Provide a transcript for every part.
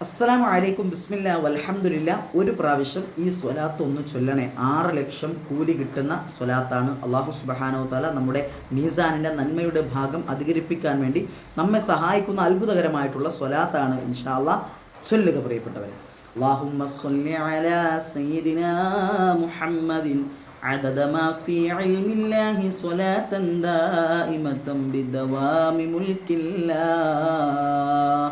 അസ്സലാമു അലൈക്കും ബിസ്മില്ല വൽഹംദുലില്ല ഒരു പ്രാവശ്യം ഈ സ്വലാത്ത് ഒന്ന് ചൊല്ലണേ ആറ് ലക്ഷം കൂലി കിട്ടുന്ന സ്വലാത്താണ് അള്ളാഹു സുബഹാനോ താല നമ്മുടെ മീസാനിൻ്റെ നന്മയുടെ ഭാഗം അധികരിപ്പിക്കാൻ വേണ്ടി നമ്മെ സഹായിക്കുന്ന അത്ഭുതകരമായിട്ടുള്ള സ്വലാത്താണ് ഇൻഷാല്ല ചൊല്ലുക പ്രിയപ്പെട്ടവരെ اللهم صل على سيدنا محمد عدد ما في علم الله صلاة دائمة بدوام ملك الله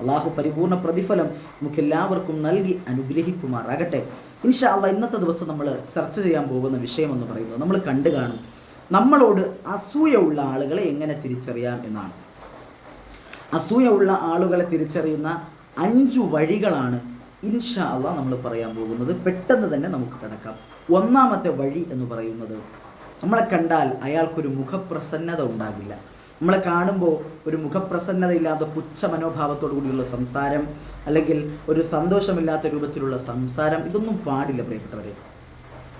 അള്ളാഹു പരിപൂർണ പ്രതിഫലം നമുക്ക് എല്ലാവർക്കും നൽകി അനുഗ്രഹിക്കുമാറാകട്ടെ. ഇൻഷാ അള്ളാഹ് ഇന്നത്തെ ദിവസം നമ്മൾ ചർച്ച ചെയ്യാൻ പോകുന്ന വിഷയം എന്ന് പറയുന്നത് നമ്മൾ കണ്ടു കാണും. നമ്മളോട് അസൂയ ഉള്ള ആളുകളെ എങ്ങനെ തിരിച്ചറിയാം എന്നാണ്. അസൂയ ഉള്ള ആളുകളെ തിരിച്ചറിയുന്ന അഞ്ചു വഴികളാണ് ഇൻഷാ അള്ളാഹ് നമ്മൾ പറയാൻ പോകുന്നത്. പെട്ടെന്ന് തന്നെ നമുക്ക് കിടക്കാം. ഒന്നാമത്തെ വഴി എന്ന് പറയുന്നത് നമ്മളെ കണ്ടാൽ അയാൾക്കൊരു മുഖപ്രസന്നത ഉണ്ടാകില്ല. നമ്മളെ കാണുമ്പോൾ ഒരു മുഖപ്രസന്നതയില്ലാത്ത പുച്ഛ മനോഭാവത്തോടു കൂടിയുള്ള സംസാരം അല്ലെങ്കിൽ ഒരു സന്തോഷമില്ലാത്ത രൂപത്തിലുള്ള സംസാരം ഇതൊന്നും പാടില്ല പ്രിയപ്പെട്ടവരെ.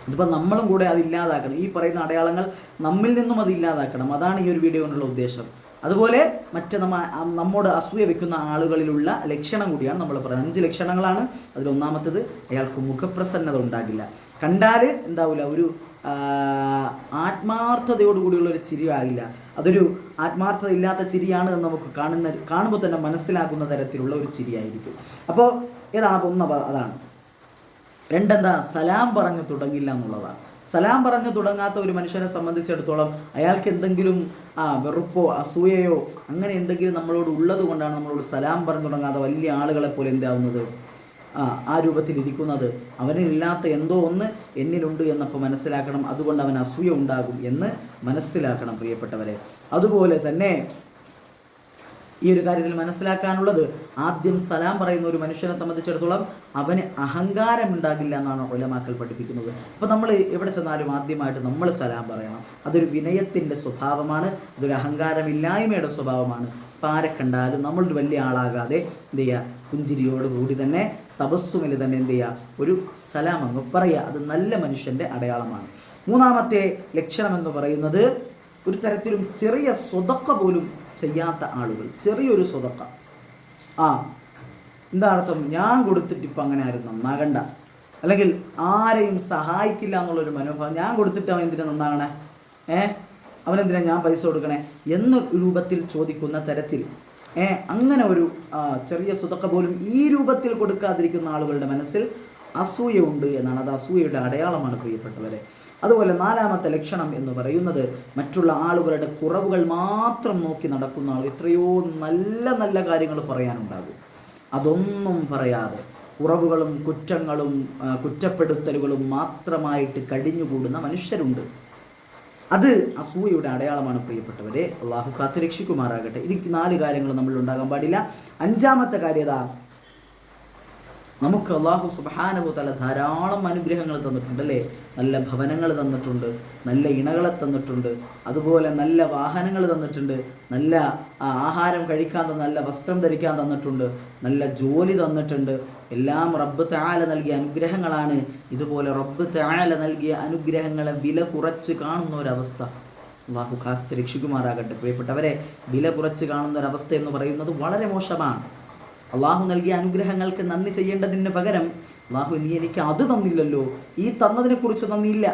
ഇതിപ്പോൾ നമ്മളും കൂടെ അത് ഇല്ലാതാക്കണം. ഈ പറയുന്ന അടയാളങ്ങൾ നമ്മിൽ നിന്നും അത് ഇല്ലാതാക്കണം. അതാണ് ഈ ഒരു വീഡിയോ കൊണ്ടുള്ള ഉദ്ദേശം. അതുപോലെ മറ്റ് നമ്മ നമ്മോട് അസൂയ വെക്കുന്ന ആളുകളിലുള്ള ലക്ഷണം കൂടിയാണ് നമ്മൾ പറയുന്നത്. അഞ്ച് ലക്ഷണങ്ങളാണ്. അതിലൊന്നാമത്തത് അയാൾക്ക് മുഖപ്രസന്നത ഉണ്ടാകില്ല. കണ്ടാൽ എന്താവില്ല ഒരു ആത്മാർത്ഥതയോടുകൂടിയുള്ള ഒരു ചിരി ആകില്ല അതൊരു ആത്മാർത്ഥത ഇല്ലാത്ത ചിരിയാണ് എന്ന് നമുക്ക് കാണുന്ന കാണുമ്പോൾ തന്നെ മനസ്സിലാക്കുന്ന തരത്തിലുള്ള ഒരു ചിരിയായിരിക്കും. അപ്പോൾ ഏതാണ്? ഒന്ന് അതാണ്. രണ്ടെന്താ? സലാം പറഞ്ഞു തുടങ്ങില്ല എന്നുള്ളതാണ്. സലാം പറഞ്ഞു തുടങ്ങാത്ത ഒരു മനുഷ്യനെ സംബന്ധിച്ചിടത്തോളം അയാൾക്ക് എന്തെങ്കിലും വെറുപ്പോ അസൂയയോ അങ്ങനെ എന്തെങ്കിലും നമ്മളോട് ഉള്ളത് കൊണ്ടാണ് നമ്മളോട് സലാം പറഞ്ഞു തുടങ്ങാതെ വലിയ ആളുകളെ പോലെ എന്താവുന്നത്? ആ ആ രൂപത്തിൽ ഇരിക്കുന്നത്. അവനില്ലാത്ത എന്തോ ഒന്ന് എന്നിലുണ്ട് എന്നപ്പോൾ മനസ്സിലാക്കണം. അതുകൊണ്ട് അവൻ അസൂയ ഉണ്ടാകും എന്ന് മനസ്സിലാക്കണം പ്രിയപ്പെട്ടവരെ. അതുപോലെ തന്നെ ഈ ഒരു കാര്യത്തിൽ മനസ്സിലാക്കാനുള്ളത് ആദ്യം സലാം പറയുന്ന ഒരു മനുഷ്യനെ സംബന്ധിച്ചിടത്തോളം അവന് അഹങ്കാരം ഉണ്ടാകില്ല എന്നാണ് ഒലമാക്കൾ പഠിപ്പിക്കുന്നത്. അപ്പോൾ നമ്മൾ എവിടെ ചെന്നാലും ആദ്യമായിട്ട് നമ്മൾ സലാം പറയണം. അതൊരു വിനയത്തിന്റെ സ്വഭാവമാണ് അതൊരു അഹങ്കാരമില്ലായ്മയുടെ സ്വഭാവമാണ്. അപ്പോൾ കണ്ടാലും നമ്മളൊരു വലിയ ആളാകാതെ എന്ത് ചെയ്യുക പുഞ്ചിരിയോടുകൂടി തന്നെ തപസ്സുമിൽ തന്നെ എന്ത് ചെയ്യുക ഒരു സലാം അങ്ങ് പറയുക അത് നല്ല മനുഷ്യന്റെ അടയാളമാണ്. മൂന്നാമത്തെ ലക്ഷണം എന്ന് പറയുന്നത് ഒരു തരത്തിലും ചെറിയ സ്വതക്ക പോലും ചെയ്യാത്ത ആളുകൾ. ചെറിയൊരു സ്വതക്ക. ആ എന്താ അർത്ഥം? ഞാൻ കൊടുത്തിട്ട് ഇപ്പം അങ്ങനെ ആരും നന്നാകണ്ട. അല്ലെങ്കിൽ ആരെയും സഹായിക്കില്ല എന്നുള്ളൊരു മനോഭാവം. ഞാൻ കൊടുത്തിട്ട് അവൻ എന്തിനാ നന്നാകണേ? ഏ? അവനെന്തിനാ ഞാൻ പൈസ കൊടുക്കണേ? എന്ന രൂപത്തിൽ ചോദിക്കുന്ന തരത്തിൽ. ഏ അങ്ങനെ ഒരു ചെറിയ സ്വതക്ക പോലും ഈ രൂപത്തിൽ കൊടുക്കാതിരിക്കുന്ന ആളുകളുടെ മനസ്സിൽ അസൂയ ഉണ്ട് എന്നാണ്. അത് അസൂയയുടെ അടയാളമാണ് പ്രിയപ്പെട്ടവരെ. അതുപോലെ നാലാമത്തെ ലക്ഷണം എന്ന് പറയുന്നത് മറ്റുള്ള ആളുകളുടെ കുറവുകൾ മാത്രം നോക്കി നടക്കുന്ന ആൾ എത്രയോ നല്ല നല്ല കാര്യങ്ങൾ പറയാനുണ്ടാകും. അതൊന്നും പറയാതെ കുറവുകളും കുറ്റങ്ങളും കുറ്റപ്പെടുത്തലുകളും മാത്രമായിട്ട് കഴിഞ്ഞുകൂടുന്ന മനുഷ്യരുണ്ട്. അത് അസൂയയുടെ അടയാളമാണ് പ്രിയപ്പെട്ടവരെ. അള്ളാഹു കാത്തുരക്ഷിക്കുമാറാകട്ടെ. ഇത് നാല് കാര്യങ്ങൾ നമ്മളിൽ ഉണ്ടാകാൻ പാടില്ല. അഞ്ചാമത്തെ കാര്യത നമുക്ക് അള്ളാഹു സുബാനവു തല ധാരാളം അനുഗ്രഹങ്ങൾ തന്നിട്ടുണ്ട് അല്ലേ? നല്ല ഭവനങ്ങൾ തന്നിട്ടുണ്ട് നല്ല ഇണകളെ തന്നിട്ടുണ്ട് അതുപോലെ നല്ല വാഹനങ്ങൾ തന്നിട്ടുണ്ട് നല്ല ആഹാരം കഴിക്കാൻ തന്ന നല്ല വസ്ത്രം ധരിക്കാൻ തന്നിട്ടുണ്ട് നല്ല ജോലി തന്നിട്ടുണ്ട്. എല്ലാം റബ്ബ് താല നൽകിയ അനുഗ്രഹങ്ങളാണ്. ഇതുപോലെ റബ്ബ് താല നൽകിയ അനുഗ്രഹങ്ങളെ വില കുറച്ച് കാണുന്ന ഒരവസ്ഥ അള്ളാഹു കാത്ത് രക്ഷിക്കുമാറാകട്ടെ പ്രിയപ്പെട്ടവരെ വില കുറച്ച് കാണുന്ന ഒരവസ്ഥ എന്ന് പറയുന്നത് വളരെ മോശമാണ്. അള്ളാഹു നൽകിയ അനുഗ്രഹങ്ങൾക്ക് നന്ദി ചെയ്യേണ്ടതിന് പകരം അള്ളാഹു നീ എനിക്ക് അത് തന്നില്ലല്ലോ. ഈ തന്നതിനെ കുറിച്ച് നന്ദിയില്ല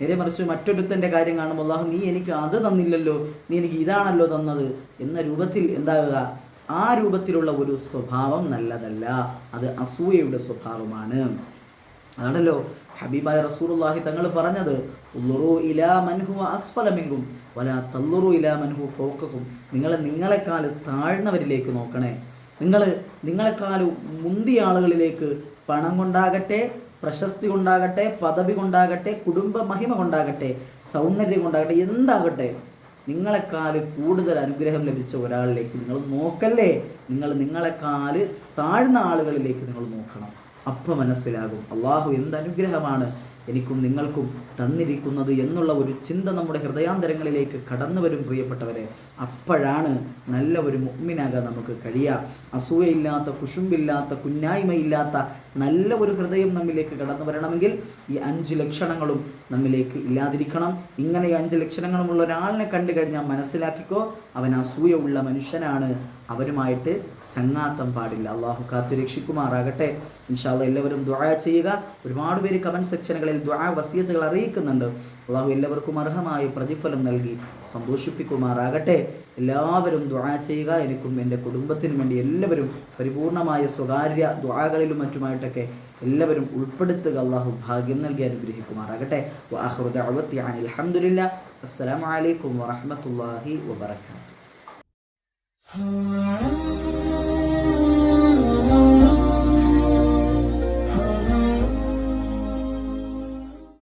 നേരെ മറിച്ച് മറ്റൊരുത്തന്റെ കാര്യം കാണുമ്പോൾ അള്ളാഹു നീ എനിക്ക് അത് തന്നില്ലല്ലോ. നീ എനിക്ക് ഇതാണല്ലോ തന്നത് എന്ന രൂപത്തിൽ എന്താകുക? ആ രൂപത്തിലുള്ള ഒരു സ്വഭാവം നല്ലതല്ല. അത് അസൂയയുടെ സ്വഭാവമാണ്. അതാണല്ലോ ഹബീബായ റസൂലുള്ളാഹി തങ്ങൾ പറഞ്ഞത് ഉള്ളുറു ഇലാ തല്ലുറു ഇലാ നിങ്ങൾ നിങ്ങളെക്കാൾ താഴ്ന്നവരിലേക്ക് നോക്കണേ. നിങ്ങൾ നിങ്ങളെക്കാൾ മുന്തിയ ആളുകളിലേക്ക് പണം കൊണ്ടാകട്ടെ പ്രശസ്തി കൊണ്ടാകട്ടെ പദവി കൊണ്ടാകട്ടെ കുടുംബ മഹിമ കൊണ്ടാകട്ടെ സൗന്ദര്യം കൊണ്ടാകട്ടെ എന്താകട്ടെ നിങ്ങളെക്കാൾ കൂടുതൽ അനുഗ്രഹം ലഭിച്ച ഒരാളിലേക്ക് നിങ്ങൾ നോക്കല്ലേ? നിങ്ങൾ നിങ്ങളെക്കാൾ താഴ്ന്ന ആളുകളിലേക്ക് നിങ്ങൾ നോക്കണം. അപ്പം മനസ്സിലാകും. അള്ളാഹു എന്ത് അനുഗ്രഹമാണ്? എനിക്കും നിങ്ങൾക്കും തന്നിരിക്കുന്നത് എന്നുള്ള ഒരു ചിന്ത നമ്മുടെ ഹൃദയാന്തരങ്ങളിലേക്ക് കടന്നു വരും പ്രിയപ്പെട്ടവരെ. അപ്പോഴാണ് നല്ല ഒരു മുഗ്മിനാകാൻ നമുക്ക് കഴിയുക. അസൂയയില്ലാത്ത കുശുമ്പില്ലാത്ത കുഞ്ഞായ്മയില്ലാത്ത നല്ല ഒരു ഹൃദയം നമ്മിലേക്ക് കടന്നു വരണമെങ്കിൽ ഈ അഞ്ച് ലക്ഷണങ്ങളും നമ്മിലേക്ക് ഇല്ലാതിരിക്കണം. ഇങ്ങനെ അഞ്ച് ലക്ഷണങ്ങളുമുള്ള ഒരാളിനെ കണ്ടു കഴിഞ്ഞാൽ മനസ്സിലാക്കിക്കോ അവൻ അസൂയ ഉള്ള മനുഷ്യനാണ്. അവരുമായിട്ട് ചങ്ങാത്തം പാടില്ല. അള്ളാഹു കാത്തു രക്ഷിക്കുമാറാകട്ടെ. ഇൻഷാല്ല എല്ലാവരും ദുആ ചെയ്യുക. ഒരുപാട് പേര് കമന്റ് സെക്ഷനുകളിൽ ദുആ വസിയത്തുകൾ അറിയിക്കുന്നുണ്ട്. അള്ളാഹു എല്ലാവർക്കും അർഹമായി പ്രതിഫലം നൽകി സന്തോഷിപ്പിക്കുമാറാകട്ടെ. എല്ലാവരും ദുആ ചെയ്യുക. എനിക്കും എന്റെ കുടുംബത്തിനും വേണ്ടി എല്ലാവരും പരിപൂർണമായ സ്വകാര്യ ദുആകളിലും മറ്റുമായിട്ടൊക്കെ എല്ലാവരും ഉൾപ്പെടുത്തുക. അള്ളാഹു ഭാഗ്യം നൽകി അനുഗ്രഹിക്കുമാറാകട്ടെ. വാഹുദ അലഹമുല്ല അസ്സലാമലൈക്കും വറഹമത്തല്ലാഹി വബർക്കാത്തു